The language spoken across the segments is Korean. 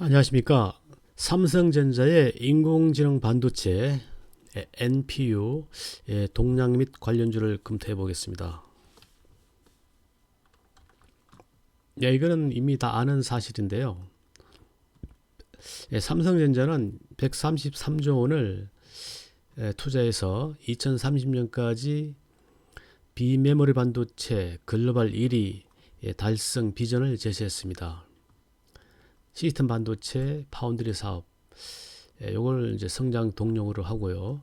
안녕하십니까. 삼성전자의 인공지능 반도체 NPU 의 동량 및 관련주를 검토해 보겠습니다. 예, 이거는 이미 다 아는 사실인데요. 예, 삼성전자는 133조 원을 예, 투자해서 2030년까지 비메모리 반도체 글로벌 1위 예, 달성 비전을 제시했습니다. 시스템 반도체 파운드리 사업 예, 요걸 이제 성장 동력으로 하고요.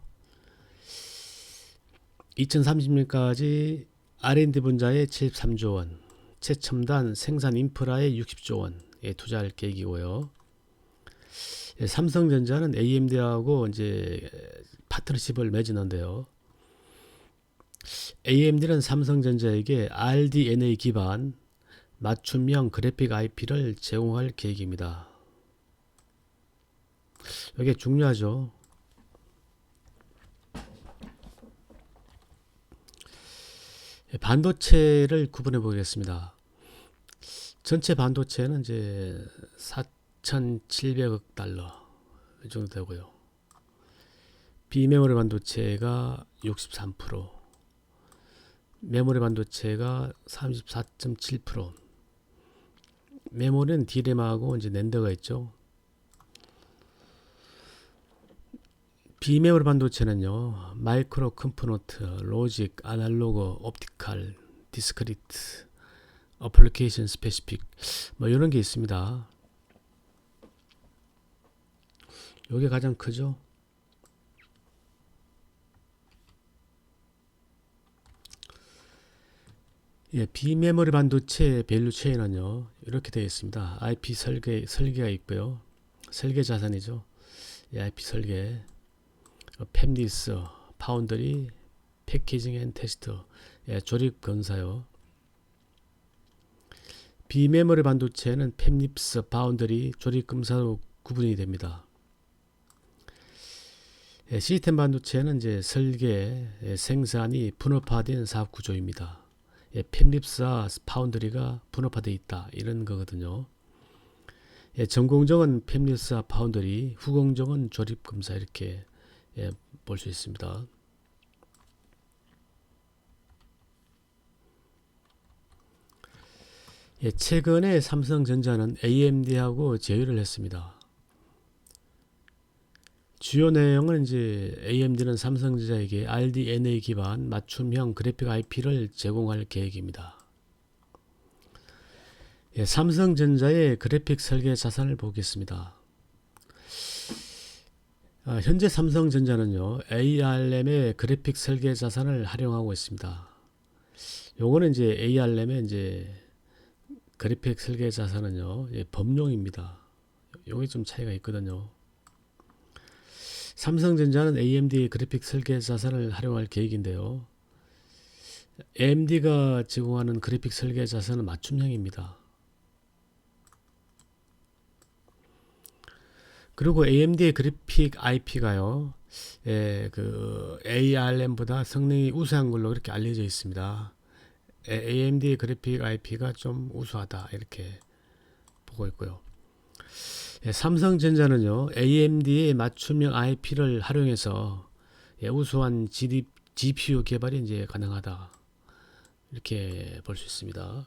2030년까지 R&D 분야에 73조 원, 최첨단 생산 인프라에 60조 원에 투자할 계획이고요. 예, 삼성전자는 AMD하고 이제 파트너십을 맺었는데요. AMD는 삼성전자에게 RDNA 기반 맞춤형 그래픽 IP를 제공할 계획입니다. 이게 중요하죠. 반도체를 구분해 보겠습니다. 전체 반도체는 이제 4,700억 달러 이 정도 되고요. 비메모리 반도체가 63%, 메모리 반도체가 34.7%, 메모리는 디램하고 이제 낸더가 있죠. 비메모리 반도체는요. 마이크로 컴포넌트, 로직, 아날로그, 옵티컬, 디스크리트, 어플리케이션 스페시픽 뭐 이런 게 있습니다. 요게 가장 크죠. 예, 비메모리 반도체 밸류 체인은요. 이렇게 되어 있습니다. IP 설계 설계가 있고요. 설계 자산이죠. 예, IP 설계, 팹리스, 파운드리, 패키징 앤 테스트, 예, 조립 건사요. 비메모리 반도체는 팹립스, 파운드리, 조립 검사로 구분이 됩니다. 예, 시스템 반도체는 이제 설계, 예, 생산이 분업화된 사업 구조입니다. 예, 팹립스와 파운드리가 분업화되어 있다 이런 거거든요. 예, 전공정은 팹립스와 파운드리, 후공정은 조립 검사 이렇게 예, 볼 수 있습니다. 예, 최근에 삼성전자는 AMD하고 제휴를 했습니다. 주요 내용은 이제 AMD는 삼성전자에게 RDNA 기반 맞춤형 그래픽 IP를 제공할 계획입니다. 예, 삼성전자의 그래픽 설계 자산을 보겠습니다. 아, 현재 삼성전자는요, ARM의 그래픽 설계 자산을 활용하고 있습니다. 요거는 이제 ARM의 이제 그래픽 설계 자산은요, 예, 범용입니다. 요게 좀 차이가 있거든요. 삼성전자는 AMD 그래픽 설계 자산을 활용할 계획인데요. AMD가 제공하는 그래픽 설계 자산은 맞춤형입니다. 그리고 AMD의 그래픽 IP가요, 예, 그 ARM보다 성능이 우수한 걸로 이렇게 알려져 있습니다. AMD 그래픽 IP가 좀 우수하다 이렇게 보고 있고요. 예, 삼성전자는요 AMD의 맞춤형 IP를 활용해서 예, 우수한 GPU 개발이 이제 가능하다 이렇게 볼 수 있습니다.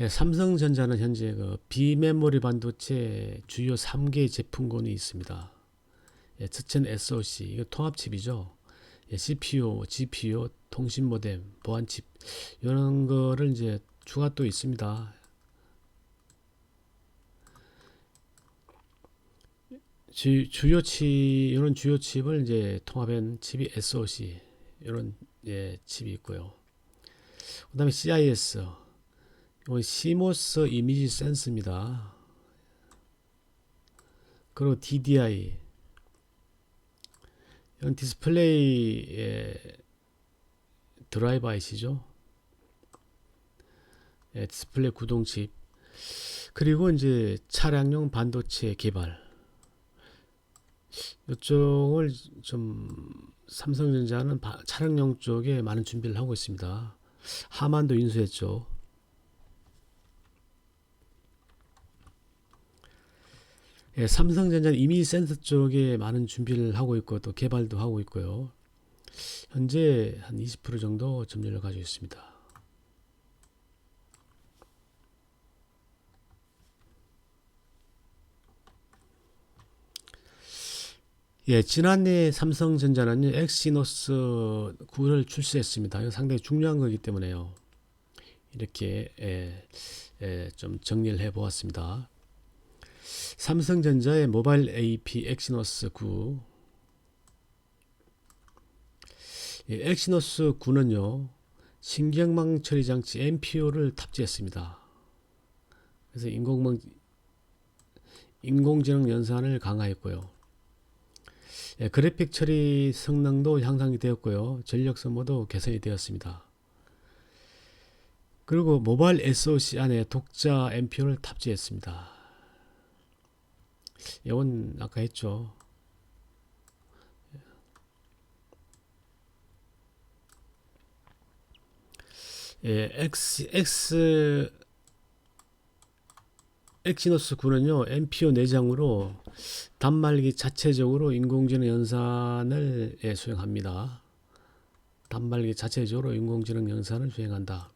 예, 삼성전자는 현재 그 비메모리 반도체 주요 3개 제품군이 있습니다. 예, 첫째는 SoC, 이거 통합칩이죠. 예, CPU, GPU, 통신 모뎀, 보안칩 이런 거를 이제 추가 또 있습니다. 주, 주요 칩 이런 주요 칩을 이제 통합한 칩이 SoC 이런 예, 칩이 있고요. 그 다음에 CIS 이건 CMOS 이미지 센스입니다. 그리고 DDI 이런 디스플레이 드라이버 IC죠. 예, 디스플레이 구동칩 그리고 이제 차량용 반도체 개발 이쪽을 좀 삼성전자는 차량용 쪽에 많은 준비를 하고 있습니다. 하만도 인수했죠. 예, 삼성전자는 이미 센서 쪽에 많은 준비를 하고 있고 또 개발도 하고 있고요. 현재 한 20% 정도 점유율을 가지고 있습니다. 예, 지난해 삼성전자는요, 엑시노스 9를 출시했습니다. 상당히 중요한 거기 때문에요. 이렇게 예, 예, 좀 정리를 해 보았습니다. 삼성전자의 모바일 AP 엑시노스 9 예, 엑시노스 9는요 신경망 처리 장치 MPO를 탑재했습니다. 그래서 인공망 인공지능 연산을 강화했고요. 예, 그래픽 처리 성능도 향상이 되었고요. 전력 소모도 개선이 되었습니다. 그리고 모바일 SoC 안에 독자 MPO를 탑재했습니다. 이건 아까 했죠. 예, X, X, 엑시노스 9는요, MPO 내장으로 단말기 자체적으로 인공지능 연산을 예, 수행합니다. 단말기 자체적으로 인공지능 연산을 수행한다.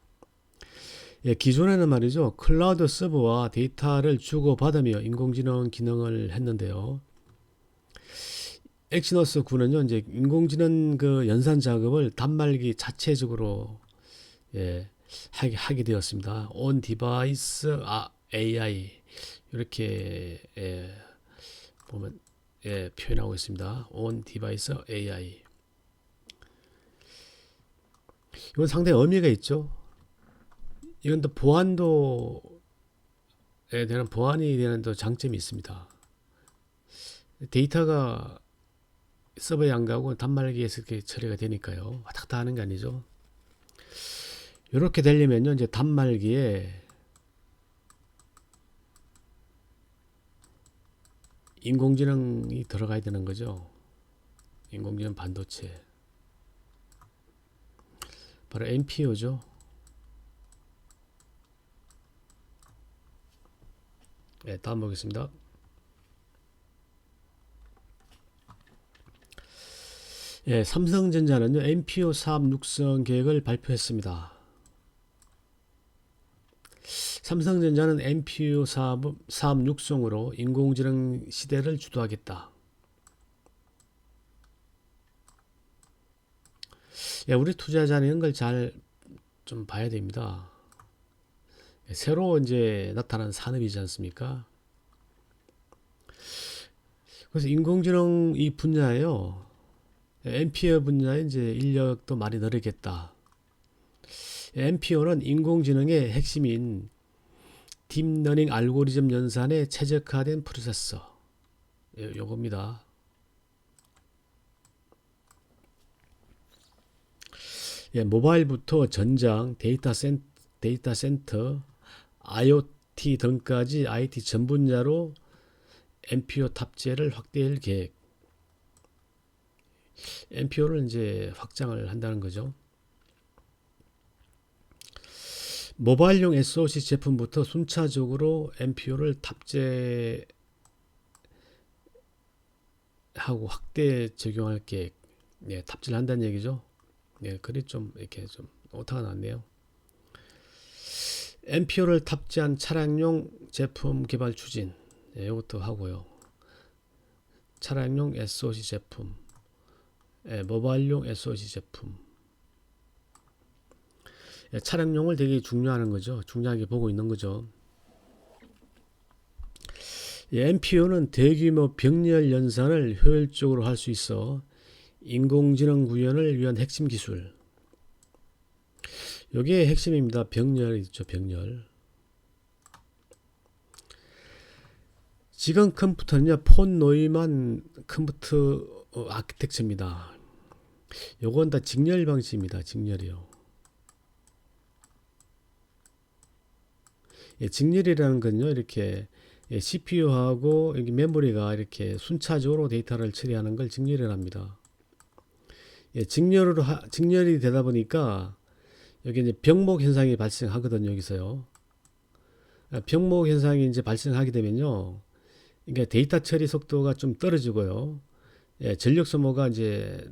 예, 기존에는 말이죠. 클라우드 서버와 데이터를 주고받으며 인공지능 기능을 했는데요. 엑시노스 9는요, 이제 인공지능 그 연산 작업을 단말기 자체적으로 예, 하게, 하게 되었습니다. on device 아, AI 이렇게 예, 보면 예, 표현하고 있습니다. on device AI 이건 상당히 의미가 있죠. 이건 또 보안도에 대한 보안이 되는 또 장점이 있습니다. 데이터가 서버에 안 가고 단말기에서 이렇게 처리가 되니까요. 왔다 갔다 하는 게 아니죠. 이렇게 되려면요, 이제 단말기에 인공지능이 들어가야 되는 거죠. 인공지능 반도체. 바로 NPO죠. 네, 다음 보겠습니다. 예, 삼성전자는요, NPO 사업 육성 계획을 발표했습니다. 삼성전자는 NPO 사업, 사업 육성으로 인공지능 시대를 주도하겠다. 예, 우리 투자자는 이런 걸 잘 좀 봐야 됩니다. 새로 이제 나타난 산업이지 않습니까? 그래서 인공지능 이 분야에요. NPO 분야에 이제 인력도 많이 늘리겠다. NPO는 인공지능의 핵심인 딥러닝 알고리즘 연산에 최적화된 프로세서. 요, 요겁니다. 예, 모바일부터 전장, 데이터 센 데이터 센터, IoT 등까지 IT 전 분야로 MPO 탑재를 확대할 계획. MPO를 이제 확장을 한다는 거죠. 모바일용 SoC 제품부터 순차적으로 MPO를 탑재 하고 확대 적용할 계획. 네, 탑재를 한다는 얘기죠. 네, 글이 좀 이렇게 좀 오타가 났네요. MPO를 탑재한 차량용 제품 개발 추진. 네, 이것도 하고요. 차량용 SoC 제품, 네, 모바일용 SoC 제품. 네, 차량용을 되게 중요하는 거죠. 중요하게 보고 있는 거죠. MPO는 대규모 병렬 연산을 효율적으로 할 수 있어 인공지능 구현을 위한 핵심 기술. 여기에 핵심입니다. 병렬 있죠. 병렬. 지금 컴퓨터는요. 폰 노이만 컴퓨터 어, 아키텍처입니다. 요건 다 직렬 방식입니다. 직렬이요. 예, 직렬이라는 건요. 이렇게 예, CPU하고 여기 메모리가 이렇게 순차적으로 데이터를 처리하는 걸 직렬이랍니다. 예, 직렬으로 하, 직렬이 되다 보니까 여기 이제 병목 현상이 발생하거든요. 여기서요. 아, 병목 현상이 이제 발생하게 되면요. 그러니까 데이터 처리 속도가 좀 떨어지고요. 예, 전력 소모가 이제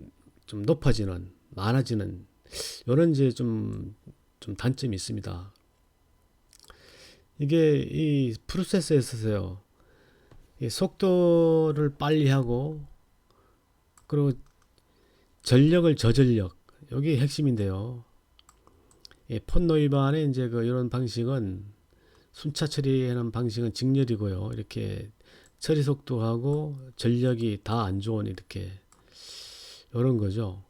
좀 높아지는, 많아지는 이런 이제 좀, 좀 단점이 있습니다. 이게 이 프로세서에 있어서요. 이 속도를 빨리 하고 그리고 전력을 저전력 여기 핵심인데요. 이 폰노이반의 이제 그 이런 방식은 순차 처리하는 방식은 직렬이고요. 이렇게 처리 속도하고 전력이 다 안 좋은 이렇게 이런 거죠.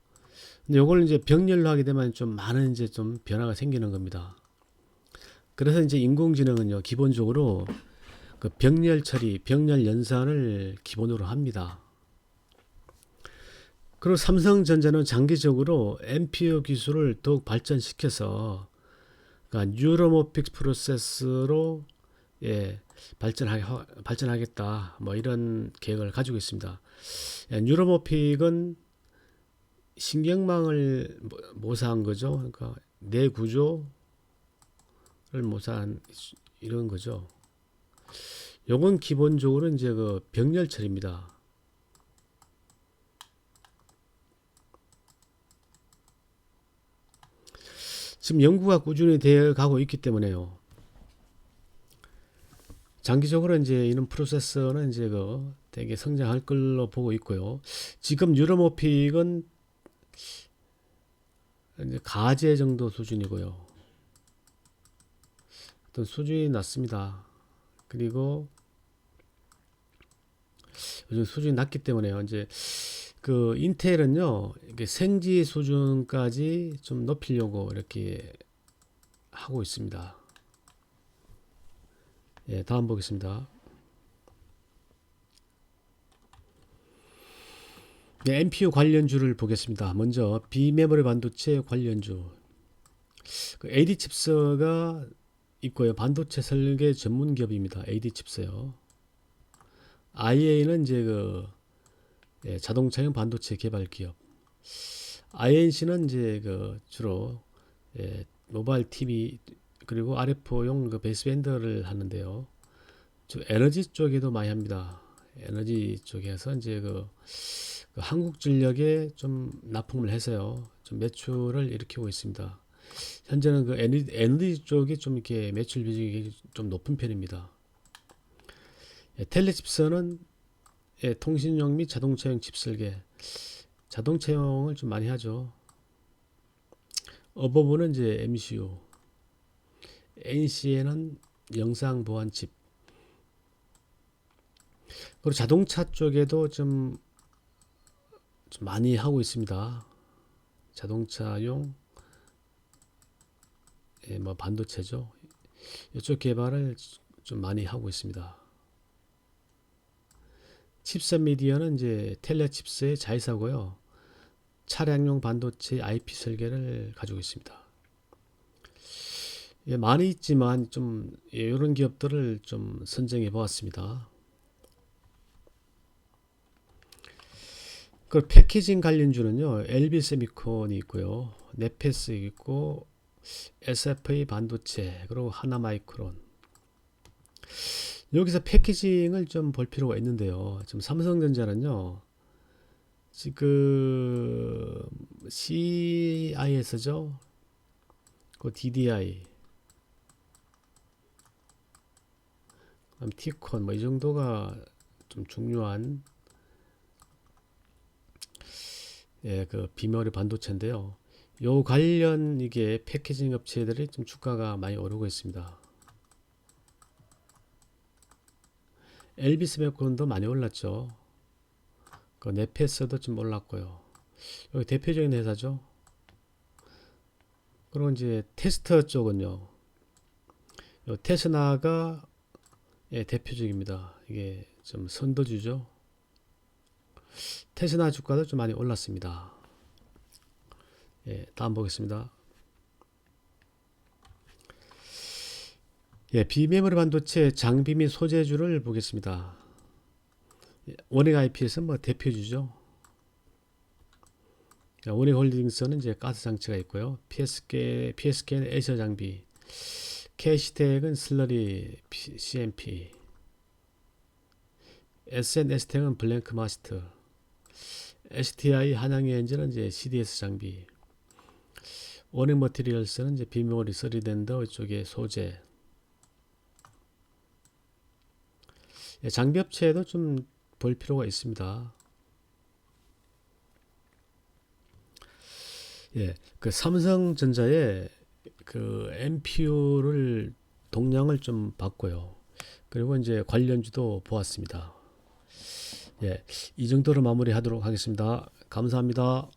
근데 요걸 이제 병렬로 하게 되면 좀 많은 이제 좀 변화가 생기는 겁니다. 그래서 이제 인공지능은요, 기본적으로 그 병렬 처리, 병렬 연산을 기본으로 합니다. 그리고 삼성전자는 장기적으로 MPU 기술을 더욱 발전시켜서 그러니까 뉴로모픽 프로세스로 예, 발전하, 발전하겠다. 뭐 이런 계획을 가지고 있습니다. 예, 뉴로모픽은 신경망을 모- 모사한 거죠. 그러니까 뇌 구조를 모사한 이런 거죠. 요건 기본적으로 이제 그 병렬 처리입니다. 지금 연구가 꾸준히 되어 가고 있기 때문에요. 장기적으로 이제 이런 프로세서는 이제 그 되게 성장할 걸로 보고 있고요. 지금 뉴로모픽은 이제 가제 정도 수준이고요. 어떤 수준이 낮습니다. 그리고 요즘 수준이 낮기 때문에요. 이제 그 인텔은요, 이게 생지 수준까지 좀 높이려고 이렇게 하고 있습니다. 예, 다음 보겠습니다. 네, MPU 관련주를 보겠습니다. 먼저 비메모리 반도체 관련주. 그 AD 칩스가 있고요. 반도체 설계 전문 기업입니다. AD 칩스요. IA는 이제 그 예, 자동차용 반도체 개발 기업. INC는 이제 그 주로 예, 모바일 TV 그리고 RF용 그 베이스밴드를 하는데요. 저 에너지 쪽에도 많이 합니다. 에너지 쪽에서 이제 그, 그 한국전력에 좀 납품을 해서요. 좀 매출을 일으키고 있습니다. 현재는 그 에너지, 에너지 쪽이 좀 이렇게 매출 비중이 좀 높은 편입니다. 예, 텔레 칩스는 예, 통신용 및 자동차용 칩 설계. 자동차용을 좀 많이 하죠. 어버브는 이제 MCU. NC에는 영상 보안 칩. 그리고 자동차 쪽에도 좀, 좀 많이 하고 있습니다. 자동차용 예, 뭐 반도체죠. 이쪽 개발을 좀 많이 하고 있습니다. 칩셋 미디어는 이제 텔레 칩스의 자회사고요. 차량용 반도체 IP 설계를 가지고 있습니다. 예, 많이 있지만 좀 예, 이런 기업들을 좀 선정해 보았습니다. 그 패키징 관련주는요. LB 세미콘이 있고요. 네페스 있고 SFA 반도체 그리고 하나마이크론 여기서 패키징을 좀 볼 필요가 있는데요. 지금 삼성전자는요. 지금 CIS죠. 그 DDI 그다음 티콘 뭐 이 정도가 좀 중요한 예, 그 비메모리 반도체인데요. 요 관련 이게 패키징 업체들이 좀 주가가 많이 오르고 있습니다. 엘비스메콘도 많이 올랐죠. 그 네페스도 좀 올랐고요. 여기 대표적인 회사죠. 그리고 이제 테스터 쪽은요. 요 테스나가 예, 대표적입니다. 이게 좀 선도주죠. 테스나 주가도 좀 많이 올랐습니다. 예, 다음 보겠습니다. 예, 비메모리 반도체 장비 및 소재주를 보겠습니다. 예, 원액 IP에서 뭐 대표주죠. 자, 원액 홀딩스는 이제 가스 장치가 있고요. PSK, PSK는 에셔 장비, 캐시텍은 슬러리 CMP, SN ST는 블랭크 마스터. STI 한양의 엔진은 이제 CDS 장비. 워닝 머티리얼스는 이제 비메모리 3랜더 이쪽에 소재. 예, 장비 업체에도 좀 볼 필요가 있습니다. 예, 그 삼성전자의 그 MPU를 동량을 좀 봤고요. 그리고 이제 관련주도 보았습니다. 예, 이 정도로 마무리하도록 하겠습니다. 감사합니다.